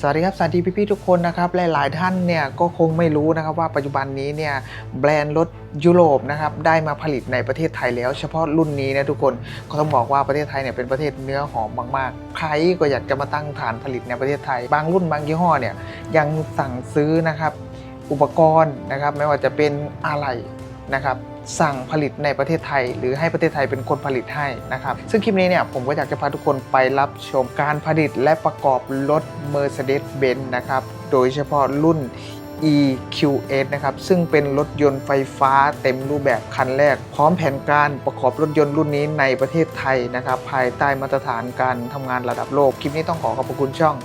สวัสดีครับสวัสดีพี่ๆทุกคนนะครับหลายๆท่านเนี่ยก็คงไม่รู้นะครับว่าปัจจุบันนี้เนี่ยแบรนด์รถยุโรปนะครับได้มาผลิตในประเทศไทยแล้ว เฉพาะรุ่นนี้นะทุกคนก็ต้องบอกว่าประเทศไทยเนี่ยเป็นประเทศเนื้อหอมมากๆ ใครก็อยากจะมาตั้งฐานผลิตในประเทศไทย บางรุ่นบางยี่ห้อเนี่ยยังสั่งซื้อนะครับอุปกรณ์นะครับไม่ว่าจะเป็นอะไรนะครับ สั่งผลิตในประเทศไทย หรือให้ประเทศไทยเป็นคนผลิตให้นะครับ ซึ่งคลิปนี้เนี่ยผมก็อยากจะพาทุกคนไปรับชมการผลิตและประกอบรถ Mercedes-Benz นะครับ โดยเฉพาะรุ่น EQS นะครับ ซึ่งเป็นรถยนต์ไฟฟ้าเต็มรูปแบบคันแรก พร้อมแผนการประกอบรถยนต์รุ่นนี้ในประเทศไทยนะครับ ภายใต้มาตรฐานการทำงานระดับโลก คลิปนี้ต้องขอขอบคุณช่อง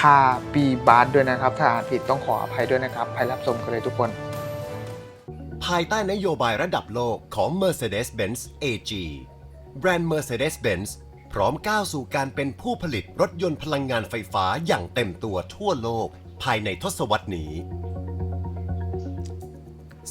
คาปีบาร์ด้วยนะครับ ถ้าอ่านผิดต้องขออภัยด้วยนะครับไปรับชมกันเลยทุกคน ภายใต้นโยบายระดับโลกของ Mercedes-Benz AG แบรนด์ Mercedes-Benz พร้อมก้าวสู่การเป็นผู้ผลิตรถยนต์พลังงานไฟฟ้าอย่างเต็มตัวทั่วโลกภายในทศวรรษนี้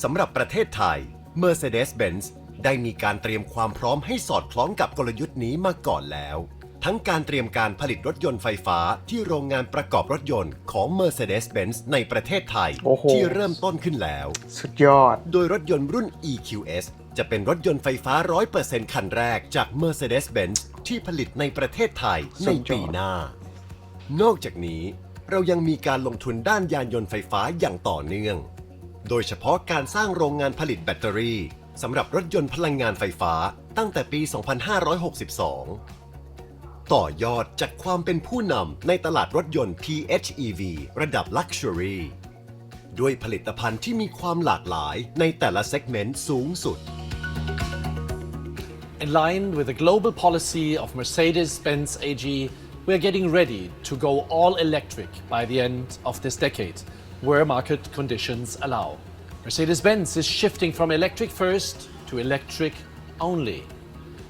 สำหรับประเทศไทย Mercedes-Benz ได้มีการเตรียมความพร้อมให้สอดคล้องกับกลยุทธ์นี้มาก่อนแล้ว ทั้งการเตรียมการผลิตรถยนต์ไฟฟ้าที่โรงงานประกอบรถยนต์ของ Mercedes-Benz ในประเทศไทย โอ้โห ที่เริ่มต้นขึ้นแล้ว สุดยอด โดยรถยนต์รุ่น EQS จะเป็นรถยนต์ไฟฟ้า 100%คันแรกจาก Mercedes-Benz ที่ผลิตในประเทศไทยในปีหน้า นอกจากนี้เรายังมีการลงทุนด้านยานยนต์ไฟฟ้าอย่างต่อเนื่อง โดยเฉพาะการสร้างโรงงานผลิตแบตเตอรี่สำหรับรถยนต์พลังงานไฟฟ้าตั้งแต่ปี 2562 ต่อยอดจากความเป็นผู้นำในตลาดรถยนต์ PHEV ระดับ Luxury ด้วยผลิตภัณฑ์ที่มีความหลากหลายในแต่ละเซกเมนต์สูงสุด In line with the global policy of Mercedes-Benz AG, we are getting ready to go all electric by the end of this decade, where market conditions allow. Mercedes-Benz is shifting from electric first to electric only,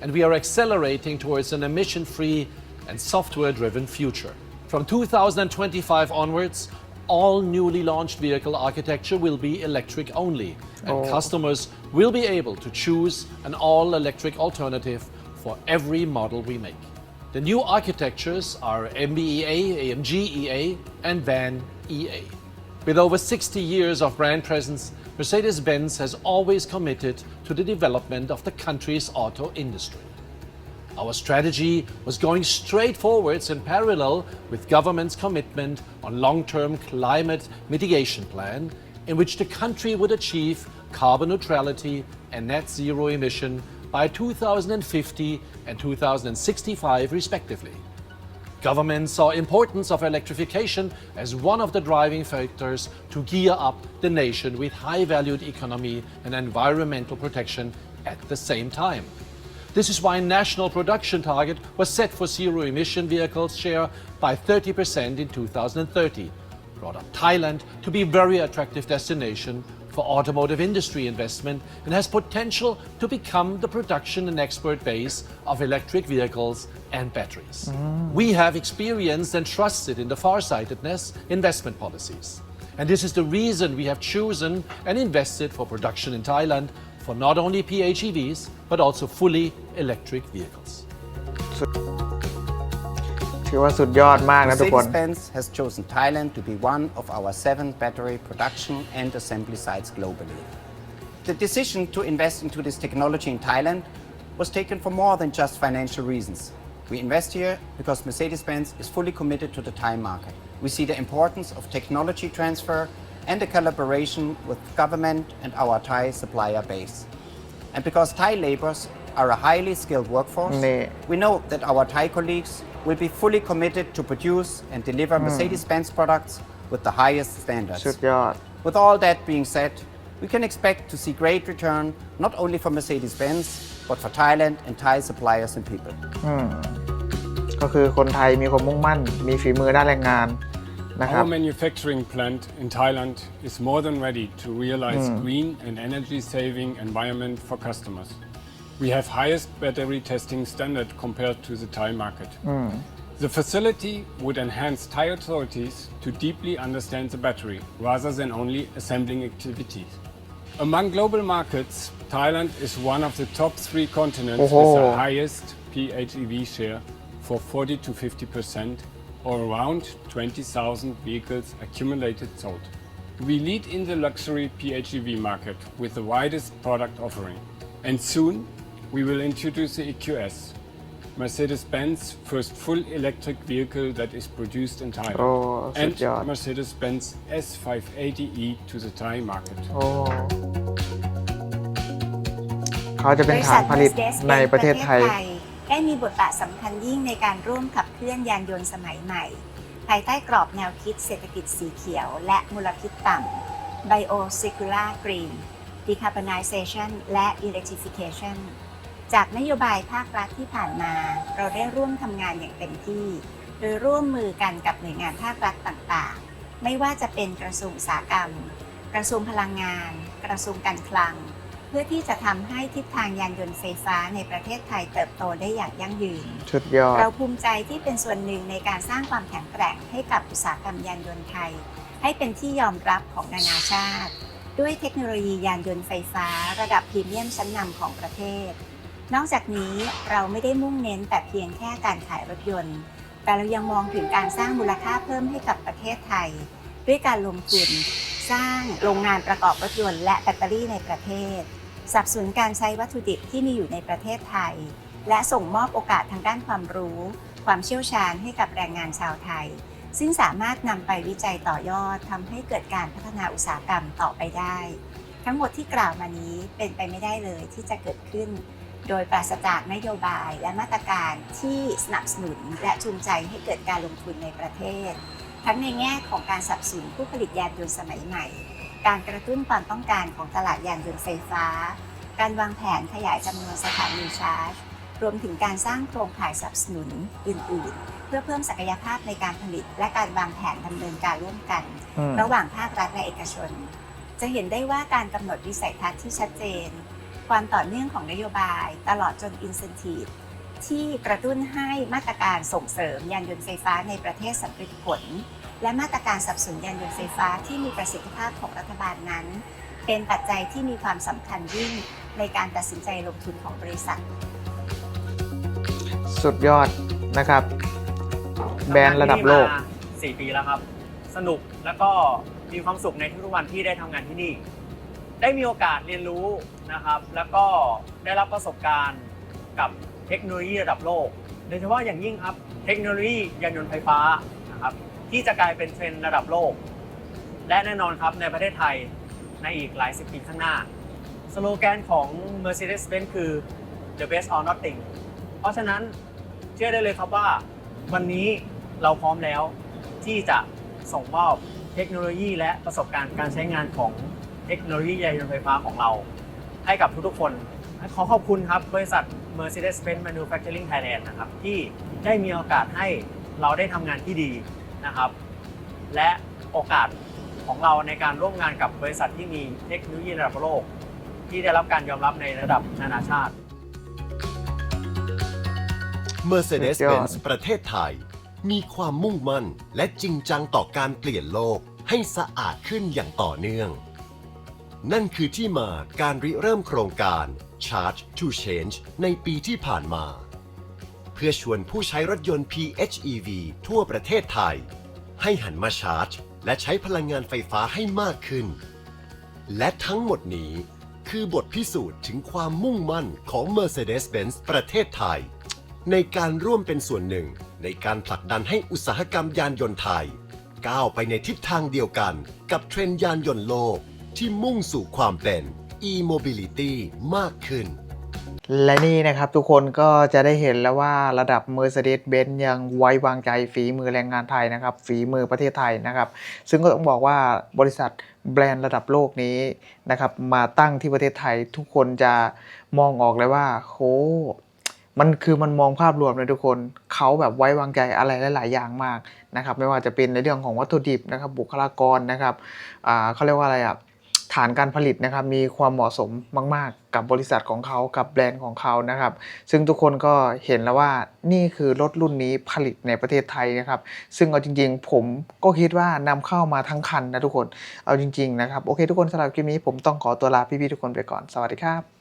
and we are accelerating towards an emission-free and software-driven future. From 2025 onwards, all newly launched vehicle architecture will be electric only, and oh. customers will be able to choose an all electric alternative for every model we make. The new architectures are MBEA, AMG EA, and Van EA. With over 60 years of brand presence, Mercedes Benz has always committed to the development of the country's auto industry. Our strategy was going straight forwards in parallel with government's commitment on long-term climate mitigation plan in which the country would achieve carbon neutrality and net zero emission by 2050 and 2065 respectively. Government saw importance of electrification as one of the driving factors to gear up the nation with high-valued economy and environmental protection at the same time. This is why national production target was set for zero emission vehicles share by 30% in 2030, brought up Thailand to be very attractive destination for automotive industry investment and has potential to become the production and export base of electric vehicles and batteries. Mm. We have experienced and trusted in the farsightedness investment policies. And this is the reason we have chosen and invested for production in Thailand for not only PHEVs, but also fully electric vehicles. ถือว่าสุดยอดมากนะทุกคน Mercedes-Benz has chosen Thailand to be one of our seven battery production and assembly sites globally. The decision to invest into this technology in Thailand was taken for more than just financial reasons. We invest here because Mercedes-Benz is fully committed to the Thai market. We see the importance of technology transfer and the collaboration with government and our Thai supplier base. And because Thai laborers are a highly skilled workforce, Nee. we know that our Thai colleagues will be fully committed to produce and deliver Mercedes-Benz products with the highest standards. สุดยอด With all that being said, we can expect to see great return not only for Mercedes-Benz, but for Thailand and Thai suppliers and people. ก็คือคนไทยมีความมุ่งมั่น มีฝีมือด้านแรงงานนะครับ Our manufacturing plant in Thailand is more than ready to realize green and energy saving environment for customers. We have highest battery testing standard compared to the Thai market. Hmm. The facility would enhance Thai authorities to deeply understand the battery rather than only assembling activities. Among global markets, Thailand is one of the top three continents with Oh. the highest PHEV share for 40 to 50 percent or around 20,000 vehicles accumulated sold. We lead in the luxury PHEV market with the widest product offering. And soon, we will introduce the EQS, Mercedes-Benz first full electric vehicle that is produced in Thailand. โอ้สุด and ยอด Mercedes-Benz S580e to the Thai market. โอ้เขาจะเป็นฐานผลิตในประเทศไทย ได้มีบทบาทสำคัญยิ่งในการร่วมขับเคลื่อนยานยนต์สมัยใหม่ ภายใต้กรอบแนวคิดเศรษฐกิจสีเขียว และมลพิษต่ำ Bio Circular Green Decarbonization และ Electrification จากนโยบายภาครัฐที่ผ่านมา เราได้ร่วมทำงานอย่างเต็มที่ โดยร่วมมือกันกับหน่วยงานภาครัฐต่างๆ ไม่ว่าจะเป็นกระทรวงอุตสาหกรรม กระทรวงพลังงาน กระทรวงการคลัง เพื่อที่จะทำให้ทิศทางยานยนต์ไฟฟ้าในประเทศไทยเติบโตได้อย่างยั่งยืนสุดยอด เราภูมิใจที่เป็นส่วนหนึ่งในการสร้างความแข็งแกร่งให้กับอุตสาหกรรมยานยนต์ไทย ให้เป็นที่ยอมรับของนานาชาติ ด้วยเทคโนโลยียานยนต์ไฟฟ้า ระดับพรีเมียมชั้นนำของประเทศ นอกจากนี้เราไม่ได้มุ่งเน้นแต่เพียงแค่การขายรถยนต์ แต่เรายังมองถึงการสร้างมูลค่าเพิ่มให้กับประเทศไทย ด้วยการลงทุน สร้างโรงงานประกอบรถยนต์และแบตเตอรี่ในประเทศสับสนการใช้วัตถุดิบที่มีอยู่ในประเทศไทย และส่งมอบโอกาสทางด้านความรู้ ความเชี่ยวชาญให้กับแรงงานชาวไทย ซึ่งสามารถนำไปวิจัยต่อยอดทำให้เกิดการพัฒนาอุตสาหกรรมต่อไปได้ ทั้งหมดที่กล่าวมานี้เป็นไปไม่ได้เลยที่จะเกิดขึ้น โดยปราศจากนโยบายและมาตรการที่สนับสนุนและจูงใจให้เกิดการลงทุนในประเทศ ทั้งในแง่ของการสนับสนุนผู้ผลิตยานยนต์สมัยใหม่ การกระตุ้นความต้องการของตลาดยานยนต์ไฟฟ้า การวางแผนขยายจำนวนสถานีชาร์จ รวมถึงการสร้างโครงข่ายสนับสนุนอื่น ๆ เพื่อเพิ่มศักยภาพในการผลิต และการวางแผนดำเนินการร่วมกันอืมระหว่างภาครัฐและเอกชน จะเห็นได้ว่าการกำหนดวิสัยทัศน์ที่ชัดเจน ความต่อเนื่องของนโยบาย ตลอดจน incentive ที่กระตุ้นให้มาตรการส่งเสริมยานยนต์ไฟฟ้าในประเทศสำเร็จผล และมาตรการสนับสนุนยานยนต์ไฟฟ้าที่มีประสิทธิภาพของรัฐบาลนั้น เป็นปัจจัยที่มีความสำคัญยิ่งในการตัดสินใจลงทุนของบริษัท สุดยอดนะครับ แบรนด์ระดับโลกทำงานที่นี่มา4ปีแล้วครับ สนุกแล้วก็มีความสุขในทุกๆวันที่ได้ทำงานที่นี่ ได้มีโอกาสเรียนรู้ นะครับ แล้วก็ได้รับประสบการณ์กับเทคโนโลยีระดับโลก โดยเฉพาะอย่างยิ่งครับเทคโนโลยียานยนต์ไฟฟ้านะครับที่จะกลายเป็นเทรนด์ระดับโลก และแน่นอนครับในประเทศไทยในอีกหลายสิบปีข้างหน้า สโลแกนของ Mercedes-Benz คือ the best or nothing เพราะฉะนั้นเชื่อได้เลยครับว่าวันนี้เราพร้อมแล้วที่จะส่งมอบเทคโนโลยีและประสบการณ์การใช้งานของเทคโนโลยียานยนต์ไฟฟ้าของเรา ให้กับทุกๆคน ขอขอบคุณครับ บริษัท Mercedes-Benz Manufacturing Thailand นะครับ ที่ได้มีโอกาสให้เราได้ทำงานที่ดีนะครับ และโอกาสของเราในการร่วมงานกับบริษัทที่มีเทคโนโลยีระดับโลก ที่ได้รับการยอมรับในระดับนานาชาติ Mercedes-Benz ประเทศไทย มีความมุ่งมั่นและจริงจังต่อการเปลี่ยนโลกให้สะอาดขึ้นอย่างต่อเนื่อง นั่นคือที่มาการริเริ่มโครงการ Charge to Change ในปีที่ผ่านมา เพื่อชวนผู้ใช้รถยนต์ PHEV ทั่วประเทศไทย ให้หันมาชาร์จ และใช้พลังงานไฟฟ้าให้มากขึ้น และทั้งหมดนี้คือบทพิสูจน์ถึงความมุ่งมั่นของ Mercedes-Benz ประเทศไทย ในการร่วมเป็นส่วนหนึ่งในการผลักดันให้อุตสาหกรรมยานยนต์ไทย ก้าวไปในทิศทางเดียวกันกับเทรนด์ยานยนต์โลก ที่มุ่งสู่ความเป็น e-mobility มากขึ้น และนี่นะครับทุกคนก็จะได้เห็นแล้วว่าระดับ Mercedes-Benz ยังไว้วางใจฝีมือแรงงานไทยนะครับ ฝีมือประเทศไทยนะครับ ซึ่งก็ต้องบอกว่าบริษัทแบรนด์ระดับโลกนี้นะครับมาตั้งที่ประเทศไทยทุกคนจะมองออกเลยว่าโหมันคือมันมองภาพรวมเลยทุกคนเขาแบบไว้วางใจอะไรหลาย ๆ อย่างมากนะครับ ไม่ว่าจะเป็นในเรื่องของวัตถุดิบนะครับ บุคลากรนะครับเขาเรียกว่าอะไรอะ ฐานการผลิตนะครับมีความเหมาะสมมาก ๆ กับบริษัทของเขากับแบรนด์ของเขานะครับ ซึ่งทุกคนก็เห็นแล้วว่านี่คือรถรุ่นนี้ผลิตในประเทศไทยนะครับ ซึ่งเอาจริง ๆ ผมก็คิดว่านำเข้ามาทั้งคันนะทุกคนเอาจริง ๆ นะครับ โอเคทุกคนสำหรับคลิปนี้ผมต้องขอตัวลาพี่ ๆ ทุกคนไปก่อนสวัสดีครับ